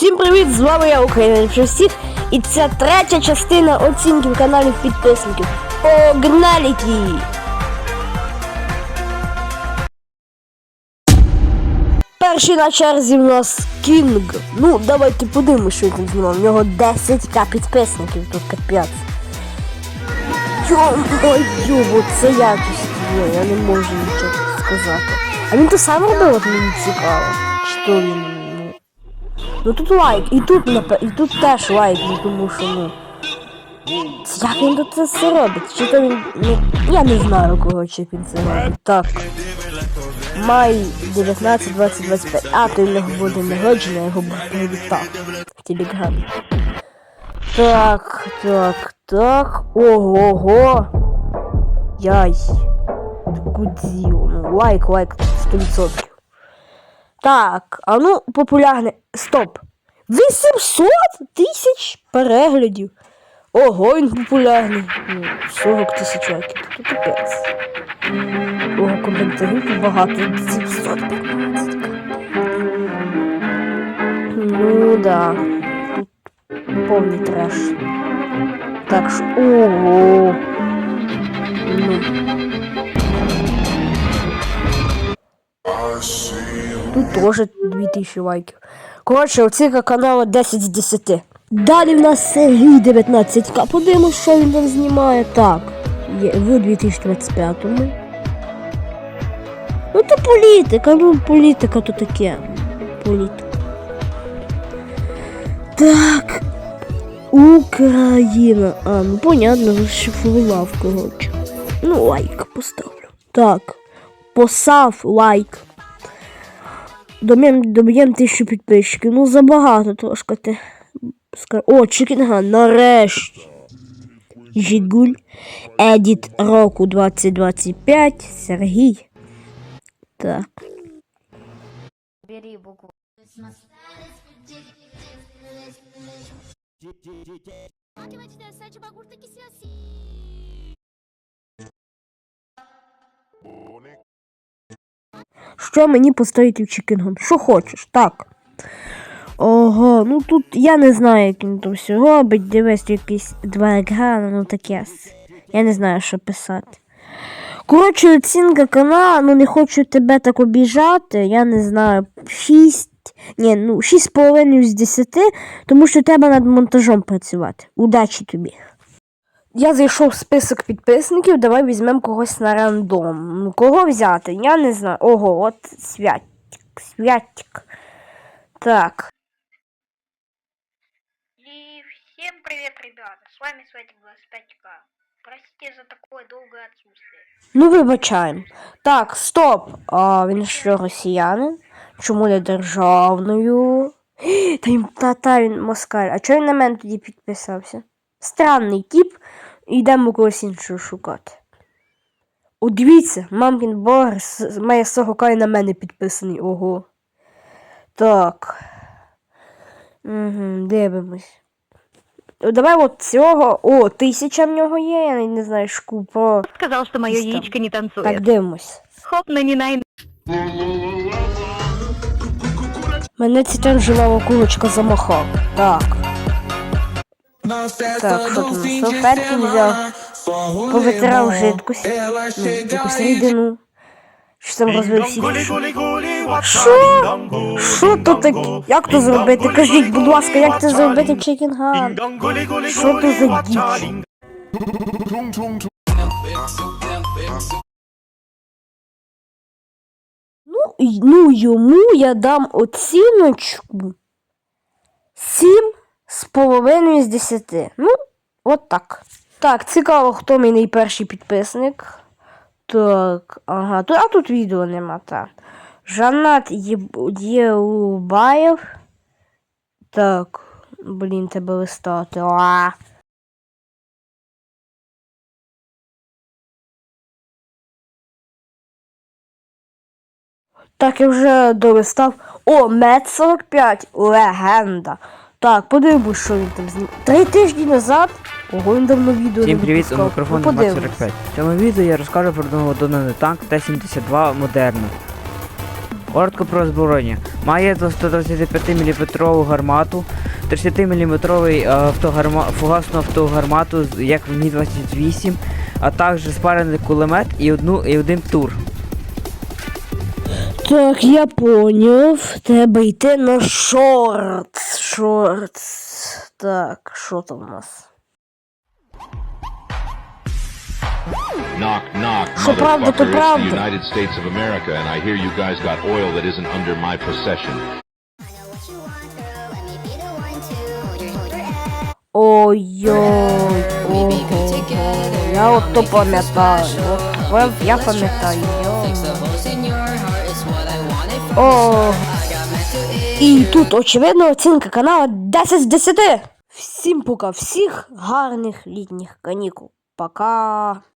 Всім привіт! З вами я Україна всіх. І це третя частина оцінків каналів підписників. Погнали! Перший на черзі в нас Кінг. Ну, давайте подивимось, що він там знімав. У нього 10к підписників, тут капець. Йо-моє, це якість є, я не можу нічого сказати. А він то сам робив, мені цікаво. То він. Ну, тут лайк, і тут напе- і тут теж лайк, ну тому що ну. Як він тут це робить? Чи то він. Ну, я не знаю, коротше, як він це робить. Так. Май 19, 20, 25. А, то в нього буде народження, його привітав в телеграмі. Так, так, так. Ого-го. Яй. Ну, лайк, лайк, 100%. Так, а ну, популярне. Стоп. 800 тисяч переглядів. Ого, він популярний. Ну, 40 тисяч лайків. Тут капець. Ого, коментарів багато. 715. Ну да. Тут повний треш. Так що. Ого. Ну. Тут теж 2000 лайків. Коротше, оцінка каналу 10 з 10. Далі в нас Сергій 19к. Подивимось, що він там знімає. Так. Є в 2025-му. Ну то політика, ну політика то таке. Політика. Так. Україна. А, ну понятно, розшифрував, коротше. Ну, лайк поставлю. Так. Постав лайк. Доб'єм, доб'єм тисячу підписчиків. Ну, забагато трошки ти. О, Чикінга, нарешті. Жигуль. Едіт року 2025. Сергій. Так. Бери букву. Що мені поставити в Чикінгом? Що хочеш, так. Ого, ну тут я не знаю, як він там все робить. Дивись, якісь два ну таке. Я не знаю, що писати. Коротше, оцінка каналу, ну не хочу тебе так обіжати, я не знаю, 6. Ні, ну 6,5 з 10, тому що треба над монтажом працювати. Удачі тобі. Я зайшов в список підписників, давай візьмемо когось на рандом. Ну, кого взяти? Я не знаю. Ого, от святик. Святик. Так. И всем привет, ребята! С вами Светик 25К. Простите за такое долгое отсутствие. Ну, вибачаємо. Так, стоп. А він що, росіянин? Чому не державною? Та, їм- та, та він москаль. А чого він на мене тоді підписався? Странний тип. Йдемо когось іншого шукати. О, дивіться, мамкін Борис має 40 і на мене підписаний. Ого. Так. Угу, дивимось. О, Давай от цього. О, тисяча в нього є, я не знаю, шкупо. сказал, что мое Стоп. яичко не танцует. Так, дивимось. Хоп, на не най. Мене ця жива курочка замахав. Так. Так, що там? Салфетки взяв. Повитирав жидкость. Ну, якусь рідину. Що там розбив всі. Що? Що то таке? Як то зробити? Кажіть, будь ласка, як це зробити в Чекінган? Що то за діч? Ну, ну йому я дам оціночку 7 з половиною з 10. Ну, от так. Так, цікаво, хто мій найперший підписник. Так, ага, а тут відео нема, так. Жанат Єлубаєв. Так, блін, тебе листати. А. Так, я вже долистав. О, Мед 45, легенда. Так, подивимось, що він там зні. Три тижні назад. Ого, він давно відео Всім не привіт, у Ну, 245. В цьому відео я розкажу про одного танк Т-72 Модерна. Коротко про озброєння. Має до 125 мм гармату, 30 мм автогарма... фугасну автогармату, як в Мі-28, а також спарений кулемет і, одну... і один тур. Так, я поняв. Треба йти на шортс. Шортс. Так, що там у нас? Knock, knock, Що правда, то motherfucker. It's the правда. United States of America, and I hear you guys got oil that isn't under my possession. Ой-ой, ого. Я от то пам'ятаю. От веб я пам'ятаю. йо. О. І тут, очевидно, оцінка каналу 10 з 10. Всім пока, всіх гарних літніх канікул. Пока.